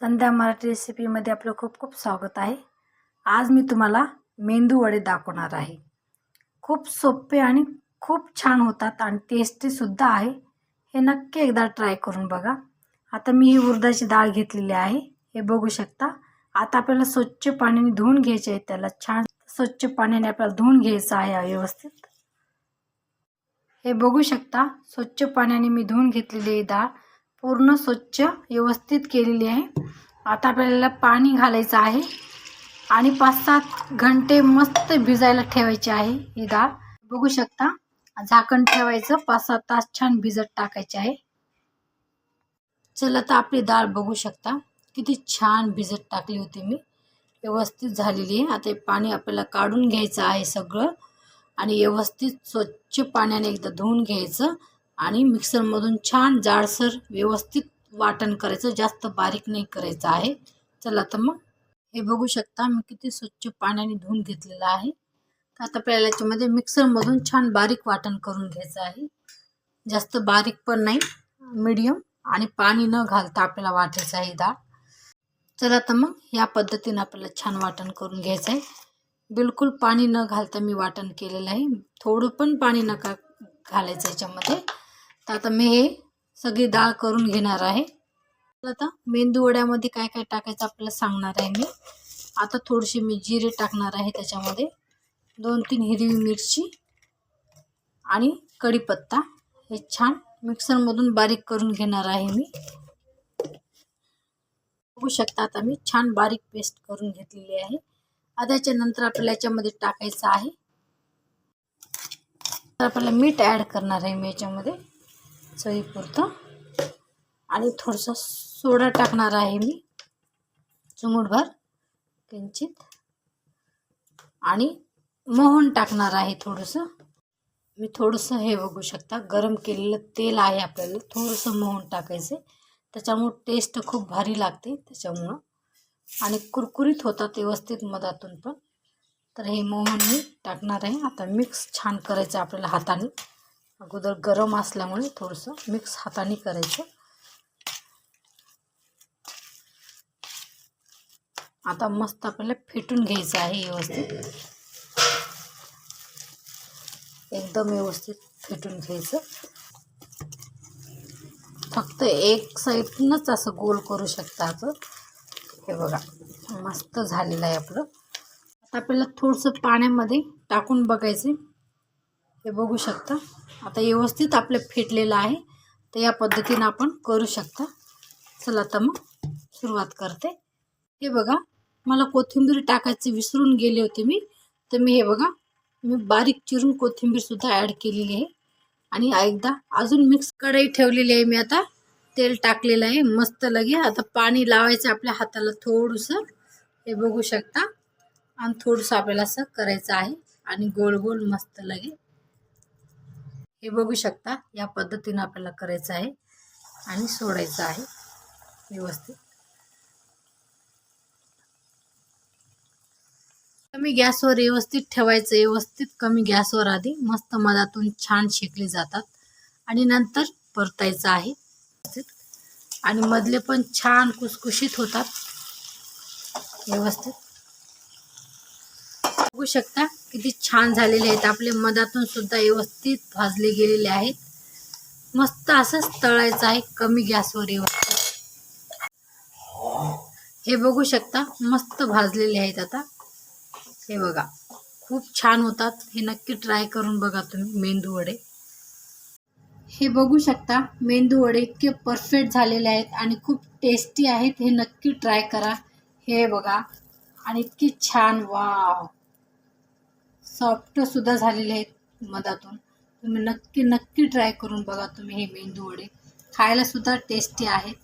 संध्या मराठी रेसिपीमध्ये आपलं खूप खूप स्वागत आहे. आज मी तुम्हाला मेंदू वडे दाखवणार आहे. खूप सोपे आणि खूप छान होतात आणि टेस्टीसुद्धा आहे. हे नक्की एकदा ट्राय करून बघा. आता मी ही उडदाची डाळ घेतलेली आहे. हे बघू शकता. आता आपल्याला स्वच्छ पाण्याने धुवून घ्यायचे आहे. त्याला छान स्वच्छ पाण्याने आपल्याला धुवून घ्यायचं आहे व्यवस्थित. हे बघू शकता. स्वच्छ पाण्याने मी धुवून घेतलेली डाळ. पूर्ण स्वच्छ व्यवस्थित केलेली आहे. आता आपल्याला पाणी घालायचं आहे. आणि पाच सात घंटे मस्त भिजायला ठेवायची आहे ही डाळ. बघू शकता झाकण ठेवायचं पाच सात तास छान भिजत टाकायचे आहे. चला तर आपली डाळ बघू शकता. किती छान भिजत टाकली होती मी. व्यवस्थित झालेली आहे. आता हे पाणी आपल्याला काढून घ्यायचं आहे सगळं. आणि व्यवस्थित स्वच्छ पाण्याने एकदा धुवून घ्यायचं. आणि मिक्सरमधून छान जाडसर व्यवस्थित वाटण करायचं जास्त बारीक नाही करायचं आहे. चला तर मग हे बघू शकता मी किती स्वच्छ पाण्याने धुवून घेतलेलं आहे. तर आता आपल्याला याच्यामध्ये मिक्सरमधून छान बारीक वाटण करून घ्यायचं आहे. जास्त बारीक पण नाही मीडियम आणि पाणी न घालता आपल्याला वाटायचं आहे डाळ चला तर मग या पद्धतीनं आपल्याला छान वाटण करून घ्यायचं आहे. बिलकुल पाणी न घालता मी वाटण केलेलं आहे. थोडं पण पाणी नका घालायचं याच्यामध्ये. तर आता मी हे सगळी डाळ करून घेणार आहे. आता मेंदू वड्यामध्ये काय काय टाकायचं आपल्याला सांगणार आहे मी. आता थोडीशी मी जिरे टाकणार आहे त्याच्यामध्ये. दोन तीन हिरवी मिरची आणि कढीपत्ता. हे छान मिक्सरमधून बारीक करून घेणार आहे मी. बघू शकता आता मी छान बारीक पेस्ट करून घेतलेली आहे. आता याच्यानंतर आपल्याला याच्यामध्ये टाकायचं आहे. तर आपल्याला मीठ ॲड करणार आहे मी याच्यामध्ये. चवीपुरतं आणि थोडंसं सोडा टाकणार आहे मी. चिमूटभर किंचित. आणि मोहन टाकणार आहे थोडंसं. मी थोडंसं हे बघू शकता गरम केलेलं तेल आहे आपल्याला थोडंसं मोहन टाकायचं त्याच्यामुळं टेस्ट खूप भारी लागते त्याच्यामुळं. आणि कुरकुरीत होतात व्यवस्थित मधातून पण. तर हे मोहन मी टाकणार आहे. आता मिक्स छान करायचं आपल्याला हाताने. अगोदर गरम असल्यामुळे थोडंसं मिक्स हाताने करायचं. आता मस्त आपल्याला फेटून घ्यायचं आहे व्यवस्थित. एकदम व्यवस्थित फेटून घ्यायचं. फक्त एक साईडनंच असं गोल करू शकता असं. हे बघा मस्त झालेलं आहे आपलं. आता आपल्याला थोडंसं पाण्यामध्ये टाकून बघायचं हे बघू शकता. आता व्यवस्थित आपलं फेटलेलं आहे. तर या पद्धतीनं आपण करू शकता. चला आता मग सुरुवात करते. हे बघा मला कोथिंबीर टाकायची विसरून गेले होते मी. तर मी हे बघा मी बारीक चिरून कोथिंबीरसुद्धा ॲड केलेली आहे. आणि एकदा अजून मिक्स कढई ठेवलेली आहे मी आता. तेल टाकलेलं आहे. मस्त लगे. आता पाणी लावायचं आपल्या हाताला थोडंसं. हे बघू शकता. आणि थोडंसं आपल्याला असं करायचं आहे. आणि गोल गोल मस्त लगे. हे बघू शकता या पद्धतीनं आपल्याला करायचं आहे आणि सोडायचं आहे व्यवस्थित. कमी गॅसवर व्यवस्थित ठेवायचं व्यवस्थित कमी गॅसवर आधी मस्त मधातून छान शेकले जातात आणि नंतर परतायचं आहे. आणि मधले पण छान कुसकुशीत होतात. व्यवस्थित. बघू शकता. किती छान झालेले आहेत. आपले मधातून सुद्धा व्यवस्थित भाजले गेलेले आहेत. मस्त असंच तळायचं आहे. कमी गॅसवर व्यवस्थित. हे बघू शकता. मस्त भाजलेले आहेत आता. हे बघा. खूप छान होतात. हे नक्की ट्राय करून बघा तुम्ही. मेंदू वडे. हे बघू शकता. मेंदू वडे इतके परफेक्ट झालेले आहेत आणि खूप टेस्टी आहेत. हे नक्की ट्राय करा. हे बघा. आणि इतकी छान. वाव. सॉफ्टसुद्धा झालेले आहेत मधातून. तुम्ही नक्की नक्की ट्राय करून बघा तुम्ही हे मेंदू वडे खायलासुद्धा टेस्टी आहेत